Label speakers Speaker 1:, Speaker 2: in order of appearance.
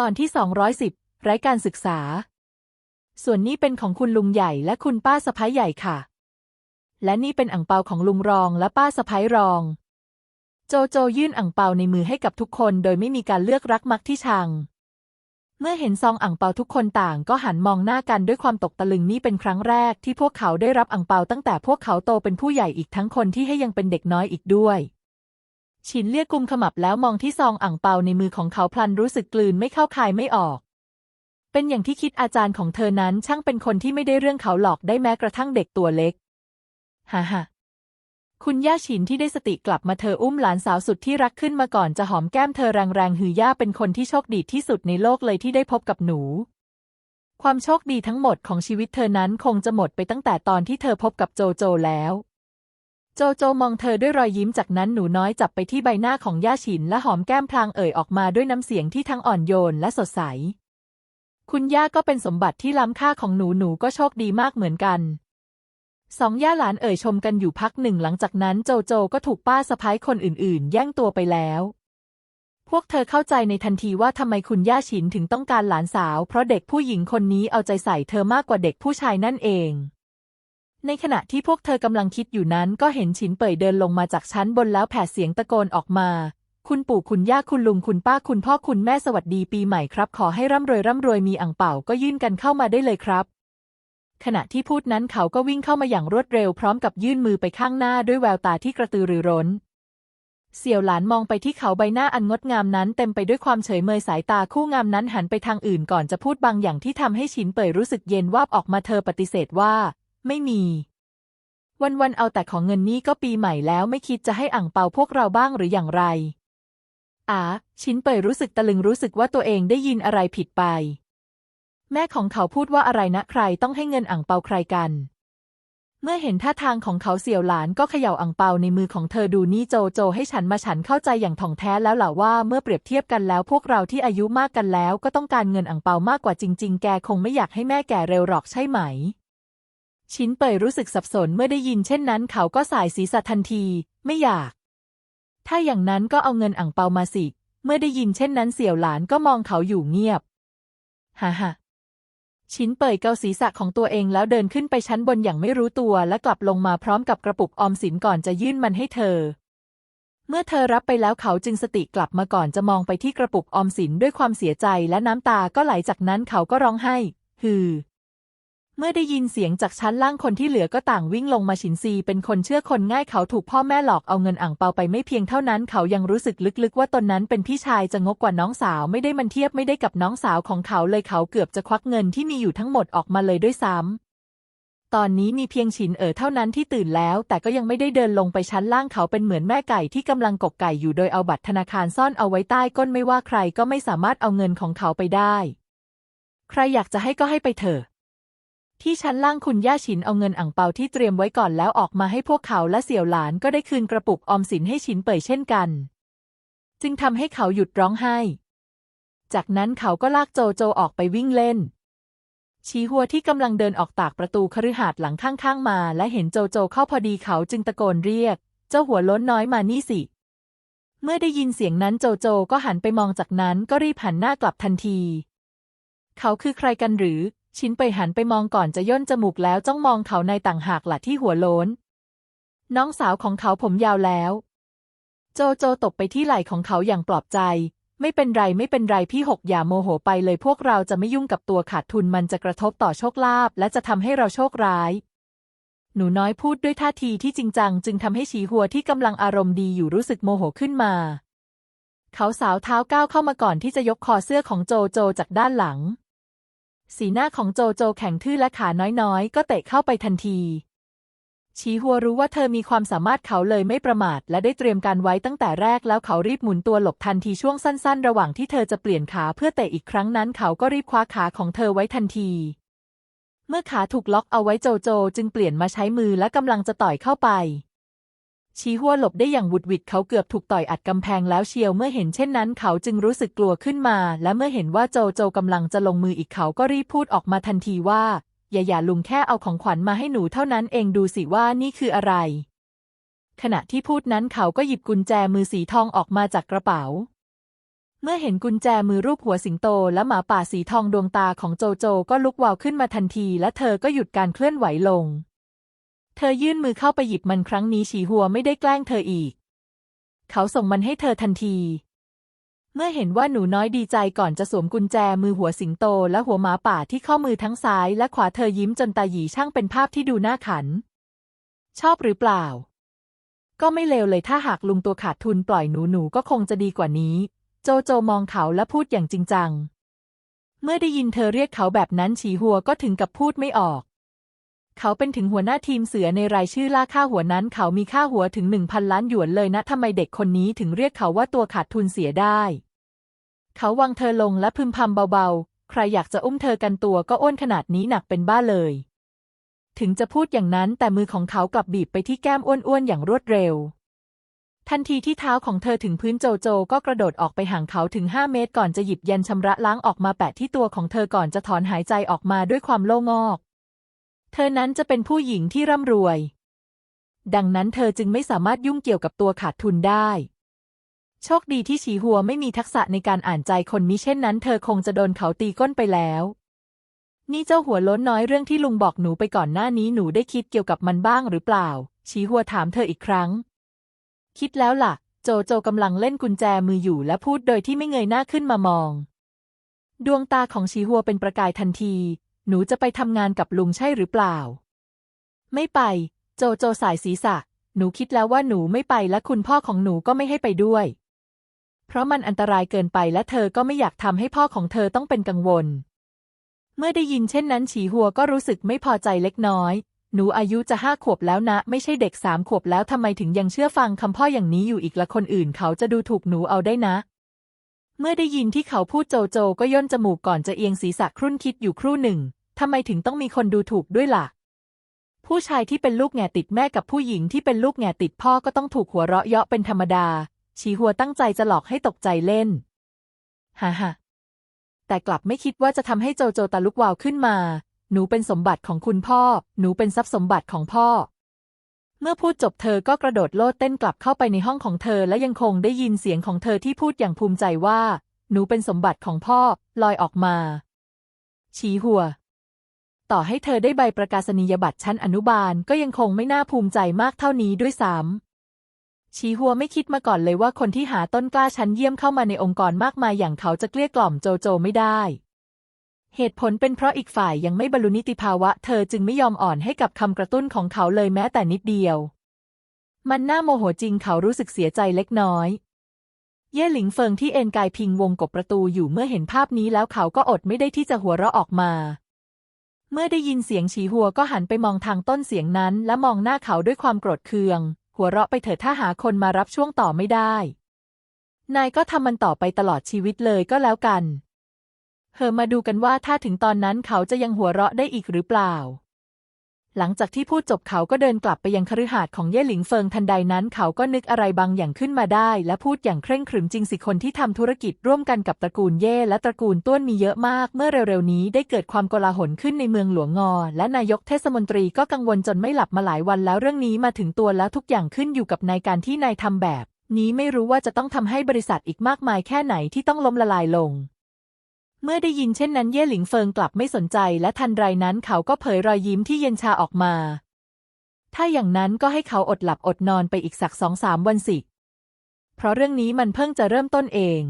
Speaker 1: ตอนที่ 210 ไร้การศึกษา ส่วนนี้เป็นของคุณลุงใหญ่และคุณป้าสะพ้ายใหญ่ค่ะ และนี่เป็นอ่งเปาของลุงรองและป้าสะพ้ายรอง โจโจยื่นอ่งเปาในมือให้กับทุกคนโดยไม่มีการเลือกรักมักที่ชัง เมื่อเห็นซองอ่งเปาทุกคนต่างก็หันมองหน้ากันด้วยความตกตะลึงนี่เป็นครั้งแรกที่พวกเขาได้รับอ่งเปาตั้งแต่พวกเขาโตเป็นผู้ใหญ่อีกทั้งคนที่ให้ยังเป็นเด็กน้อยอีกด้วย ฉินเลียกกุมขมับแล้วมองที่ซองอ่างเปาในมือของเขาพลันรู้สึกกลืนไม่เข้าคายไม่ออก เป็นอย่างที่คิดอาจารย์ของเธอนั้นช่างเป็นคนที่ไม่ได้เรื่องเขาหลอกได้แม้กระทั่งเด็กตัวเล็กฮ่าฮ่าคุณย่าฉินที่ได้สติกลับมาเธออุ้มหลานสาวสุดที่รักขึ้นมาก่อนจะหอมแก้มเธอแรงๆหือย่าเป็นคนที่โชคดีที่สุดในโลกเลยที่ได้พบกับหนู ความโชคดีทั้งหมดของชีวิตเธอนั้นคงจะหมดไปตั้งแต่ตอนที่เธอพบกับโจโจแล้ว โจโจมองเธอด้วยรอยยิ้มจากนั้นหนูน้อยจับไปที่ใบหน้าของย่าฉินและหอมแก้มพลางเอ่ยออกมาด้วยน้ำเสียงที่ทั้งอ่อนโยนและสดใส คุณย่าก็เป็นสมบัติที่ล้ำค่าของหนูหนูก็โชคดีมากเหมือนกัน สองย่าหลานเอ่ยชมกันอยู่พักหนึ่งหลังจากนั้นโจโจก็ถูกป้าสะพ้ายคนอื่นๆ แย่งตัวไปแล้ว พวกเธอเข้าใจในทันทีว่าทำไมคุณย่าฉินถึงต้องการหลานสาว เพราะเด็กผู้หญิงคนนี้เอาใจใส่เธอมากกว่าเด็กผู้ชายนั่นเอง ในขณะที่พวกเธอกำลังคิดอยู่นั้นก็เห็นฉินเป่ยเดินลงมาจากชั้นบนแล้วแผดเสียงตะโกนออกมา คุณปู่คุณย่าคุณลุงคุณป้าคุณพ่อคุณแม่สวัสดีปีใหม่ครับ ขอให้ร่ำรวยร่ำรวยมีอ่างเป่าก็ยื่นกันเข้ามาได้เลยครับ ขณะที่พูดนั้นเขาก็วิ่งเข้ามาอย่างรวดเร็วพร้อมกับยื่นมือไปข้างหน้าด้วยแววตาที่กระตือรือร้น เสี่ยวหลานมองไปที่เขาใบหน้าอันงดงามนั้น เต็มไปด้วยความเฉยเมยสายตาคู่งามนั้นหันไปทางอื่นก่อนจะพูดบางอย่างที่ทำให้ฉินเป่ยรู้สึกเย็นวาบออกมาเธอปฏิเสธว่า ไม่มี วันๆเอาแต่ของเงินนี้ก็ปีใหม่แล้วไม่คิดจะให้อ่างเปาพวกเราบ้างหรืออย่างไรอ๋าฉินเปยรู้สึกตะลึงรู้สึกว่าตัวเองได้ยินอะไรผิดไป แม่ของเขาพูดว่าอะไรนะใครต้องให้เงินอ่างเปาใครกัน เมื่อเห็นท่าทางของเขาเสี่ยวหลานก็เขย่าอ่างเปาในมือของเธอดูนี่โจโจให้ฉันมาฉันเข้าใจอย่างถ่องแท้แล้วหล่ะว่าเมื่อเปรียบเทียบกันแล้วพวกเราที่อายุมากกันแล้วก็ต้องการเงินอ่างเปามากกว่าจริง ๆ แกคงไม่อยากให้แม่แก่เร็วหรอกใช่ไหม ชินเปยรู้สึกสับสนเมื่อได้ยินเช่นนั้น เขาก็สายศีรษะทันที ไม่อยาก ถ้าอย่างนั้นก็เอาเงินอ่างเปามาสิ เมื่อได้ยินเช่นนั้นเสี่ยวหลานก็มองเขาอยู่เงียบฮ่าฮ่าชินเปยเกาศีรษะของตัวเองแล้วเดินขึ้นไปชั้นบนอย่างไม่รู้ตัวและกลับลงมาพร้อมกับกระปุกออมสินก่อนจะยื่นมันให้เธอ เมื่อเธอรับไปแล้วเขาจึงสติกลับมาก่อนจะมองไปที่กระปุกออมสินด้วยความเสียใจและน้ำตาก็ไหลจากนั้นเขาก็ร้องไห้ฮือ เมื่อได้ยินเสียงจากชั้นล่างคนที่เหลือก็ต่างวิ่งลงมาฉินซีเป็นคนเชื่อคนง่ายเขาถูกพ่อแม่หลอกเอาเงินอ่างเปาไปไม่เพียงเท่านั้นเขายังรู้สึกลึกๆ ว่าตนนั้นเป็นพี่ชายจะงกกว่าน้องสาวไม่ได้มันเทียบไม่ได้กับน้องสาวของเขาเลยเขาเกือบจะควักเงินที่มีอยู่ทั้งหมดออกมาเลยด้วยซ้ำตอนนี้มีเพียงฉินเอ๋อเท่านั้นที่ตื่นแล้ว แต่ก็ยังไม่ได้เดินลงไปชั้นล่างเขาเป็นเหมือนแม่ไก่ที่กำลังกกไก่อยู่โดยเอาบัตรธนาคารซ่อนเอาไว้ใต้ก้นไม่ว่าใครก็ไม่สามารถเอาเงินของเขาไปได้ ใครอยากจะให้ก็ให้ไปเถอะ ที่ชั้นล่างคุณย่าฉินเอาเงินอ่างเปาที่เตรียมไว้ก่อนแล้วออกมาให้พวกเขาและเสี่ยวหลานก็ได้คืนกระปุกออมสินให้ฉินเป่ยเช่นกัน จึงทำให้เขาหยุดร้องไห้ จากนั้นเขาก็ลากโจโจออกไปวิ่งเล่น ชีหัวที่กำลังเดินออกตากประตูคฤหาสน์หลังข้างๆมา และเห็นโจโจเข้าพอดีเขาจึงตะโกนเรียก เจ้าหัวล้นน้อยมานี่สิ เมื่อได้ยินเสียงนั้นโจโจก็หันไปมองจากนั้นก็รีบหันหน้ากลับทันที เขาคือใครกันหรือ ชินไปหันไปมองก่อนจะย่นจมูกแล้วจ้องมองเขาในต่างหากหละที่หัวโล้นน้องสาวของเขาผมยาวแล้ว โจโจตกไปที่ไหล่ของเขาอย่างปลอบใจ ไม่เป็นไรไม่เป็นไรพี่หกอย่าโมโหไปเลยพวกเราจะไม่ยุ่งกับตัวขาดทุนมันจะกระทบต่อโชคลาภและจะทำให้เราโชคร้าย หนูน้อยพูดด้วยท่าทีที่จริงจังจึงทำให้ชีหัวที่กำลังอารมณ์ดีอยู่รู้สึกโมโหขึ้นมา เขาสาวเท้าก้าวเข้ามาก่อนที่จะยกคอเสื้อของโจโจจากด้านหลัง สีหน้าของโจโจแข็งทื่อและขาน้อยๆ ก็เตะเข้าไปทันทีชีหัวรู้ว่าเธอมีความสามารถเขาเลยไม่ประมาท และได้เตรียมการไว้ตั้งแต่แรกแล้วเขารีบหมุนตัวหลบทันทีช่วงสั้นๆ ระหว่างที่เธอจะเปลี่ยนขาเพื่อเตะอีกครั้งนั้น เขาก็รีบคว้าขาของเธอไว้ทันที เมื่อขาถูกล็อกเอาไว้โจโจ จึงเปลี่ยนมาใช้มือและกำลังจะต่อยเข้าไป ชีหัวหลบได้อย่างหวุดหวิดเขาเกือบถูกต่อยอัดกำแพงแล้วเชียวเมื่อเห็นเช่นนั้นเขาจึงรู้สึกกลัวขึ้นมา และเมื่อเห็นว่าโจโจกำลังจะลงมืออีกเขาก็รีบพูดออกมาทันทีว่า อย่าอย่าลุงแค่เอาของขวัญมาให้หนูเท่านั้นเองดูสิว่านี่คืออะไร ขณะที่พูดนั้นเขาก็หยิบกุญแจมือสีทองออกมาจากกระเป๋า เมื่อเห็นกุญแจมือรูปหัวสิงโตและหมาป่าสีทองดวงตาของโจโจก็ลุกวาวขึ้นมาทันที และเธอก็หยุดการเคลื่อนไหวลง เธอยื่นมือเข้าไปหยิบมันครั้งนี้ฉีหัวไม่ได้แกล้งเธออีก เขาส่งมันให้เธอทันที เมื่อเห็นว่าหนูน้อยดีใจก่อนจะสวมกุญแจมือหัวสิงโตและหัวหมาป่าที่ข้อมือทั้งซ้ายและขวาเธอยิ้มจนตาหยีช่างเป็นภาพที่ดูน่าขัน ชอบหรือเปล่า ก็ไม่เลวเลยถ้าหากลุงตัวขาดทุนปล่อยหนูหนูก็คงจะดีกว่านี้ โจโจมองเขาและพูดอย่างจริงจัง เมื่อได้ยินเธอเรียกเขาแบบนั้นฉีหัวก็ถึงกับพูดไม่ออก เขาเป็นถึงหัวหน้าทีมเสือในรายชื่อล่าค่าหัวนั้น เขามีค่าหัวถึงหนึ่งพันล้านหยวนเลยนะทำไมเด็กคนนี้ถึงเรียกเขาว่าตัวขาดทุนเสียได้ เขาวางเธอลงและพึมพำเบาๆ ใครอยากจะอุ้มเธอกันตัวก็อ้วนขนาดนี้หนักเป็นบ้าเลย ถึงจะพูดอย่างนั้นแต่มือของเขากลับบีบไปที่แก้มอ้วนๆอย่างรวดเร็ว ทันทีที่เท้าของเธอถึงพื้นโจโจก็กระโดดออกไปห่างเขาถึงห้าเมตร ก่อนจะหยิบยันชำระล้างออกมาแปะที่ตัวของเธอก่อนจะถอนหายใจออกมาด้วยความโล่งอก เธอนั้นจะเป็นผู้หญิงที่ร่ำรวย ดังนั้นเธอจึงไม่สามารถยุ่งเกี่ยวกับตัวขาดทุนได้ โชคดีที่ฉีหัวไม่มีทักษะในการอ่านใจคนมิเช่นนั้น เธอคงจะโดนเขาตีก้นไปแล้ว นี่เจ้าหัวล้นน้อยเรื่องที่ลุงบอกหนูไปก่อนหน้านี้หนูได้คิดเกี่ยวกับมันบ้างหรือเปล่าฉีหัวถามเธออีกครั้ง คิดแล้วล่ะ โจโจกำลังเล่นกุญแจมืออยู่และพูดโดยที่ไม่เงยหน้าขึ้นมามอง ดวงตาของชีหัวเป็นประกายทันที หนูจะไปทำงานกับลุงใช่หรือเปล่า ไม่ไป โจโจสายศีรษะ หนูคิดแล้วว่าหนูไม่ไปและคุณพ่อของหนูก็ไม่ให้ไปด้วย เพราะมันอันตรายเกินไปและเธอก็ไม่อยากทำให้พ่อของเธอต้องเป็นกังวล เมื่อได้ยินเช่นนั้นฉีหัวก็รู้สึกไม่พอใจเล็กน้อย หนูอายุจะห้าขวบแล้วนะ ไม่ใช่เด็กสามขวบแล้วทำไมถึงยังเชื่อฟังคำพ่ออย่างนี้อยู่อีกละคนอื่นเขาจะดูถูกหนูเอาได้นะ เมื่อได้ยินที่เขาพูดโจโจก็ย่นจมูกก่อนจะเอียงศีรษะครุ่นคิดอยู่ครู่หนึ่ง ทำไมถึงต้องมีคนดูถูกด้วยล่ะ ผู้ชายที่เป็นลูกแง่ติดแม่กับผู้หญิงที่เป็นลูกแง่ติดพ่อก็ต้องถูกหัวเราะเยาะเป็นธรรมดา ชีหัวตั้งใจจะหลอกให้ตกใจเล่น ฮ่าฮ่าแต่กลับไม่คิดว่าจะทำให้โจโจตาลุกวาวขึ้นมา หนูเป็นสมบัติของคุณพ่อ หนูเป็นทรัพย์สมบัติของพ่อ เมื่อพูดจบเธอก็กระโดดโลดเต้นกลับเข้าไปในห้องของเธอและยังคงได้ยินเสียงของเธอที่พูดอย่างภูมิใจว่า หนูเป็นสมบัติของพ่อ ลอยออกมา ชี้หัว ต่อให้เธอได้ใบประกาศนียบัตรชั้นอนุบาลก็ยังคงไม่น่าภูมิใจมากเท่านี้ด้วยซ้ำชีหัวไม่คิดมาก่อนเลยว่าคนที่หาต้นกล้าชั้นเยี่ยมเข้ามาในองค์กรมากมายอย่างเขาจะเกลี้ยกล่อมโจโจไม่ได้ เหตุผลเป็นเพราะอีกฝ่ายยังไม่บรรลุนิติภาวะ เธอจึงไม่ยอมอ่อนให้กับคำกระตุ้นของเขาเลยแม้แต่นิดเดียว มันน่าโมโหจริงเขารู้สึกเสียใจเล็กน้อย เย่หลิงเฟิงที่เอนกายพิงวงกบประตูอยู่เมื่อเห็นภาพนี้แล้วเขาก็อดไม่ได้ที่จะหัวเราะออกมา เมื่อได้ยินเสียงฉีหัวก็หันไปมองทางต้นเสียงนั้น และมองหน้าเขาด้วยความโกรธเคือง หัวเราะไปเถิดถ้าหาคนมารับช่วงต่อไม่ได้ นายก็ทำมันต่อไปตลอดชีวิตเลยก็แล้วกัน เฮอมาดูกันว่าถ้าถึงตอนนั้นเขาจะยังหัวเราะได้อีกหรือเปล่า หลังจากที่พูดจบเขาก็เดินกลับไปยังคฤหาสน์ของเย่หลิงเฟิงทันใดนั้นเขาก็นึกอะไรบางอย่างขึ้นมาได้ และพูดอย่างเคร่งขรึมจริงสิคนที่ทำธุรกิจร่วมกันกับตระกูลเย่และตระกูลต้วนมีเยอะมาก เมื่อเร็วๆนี้ได้เกิดความโกลาหลขึ้นในเมืองหลวงงอ และนายกเทศมนตรีก็กังวลจนไม่หลับมาหลายวันแล้วเรื่องนี้มาถึงตัวแล้วทุกอย่างขึ้นอยู่กับนายการที่นายทำแบบ นี้ไม่รู้ว่าจะต้องทำให้บริษัทอีกมากมายแค่ไหนที่ต้องล้มละลายลง เมื่อได้ยินเช่นนั้นเย่หลิงเฟิงกลับไม่สนใจ และทันไรนั้นเขาก็เผยรอยยิ้มที่เย็นชาออกมา ถ้าอย่างนั้นก็ให้เขาอดหลับอดนอนไปอีกสักสองสามวันสิ เพราะเรื่องนี้มันเพิ่งจะเริ่มต้นเอง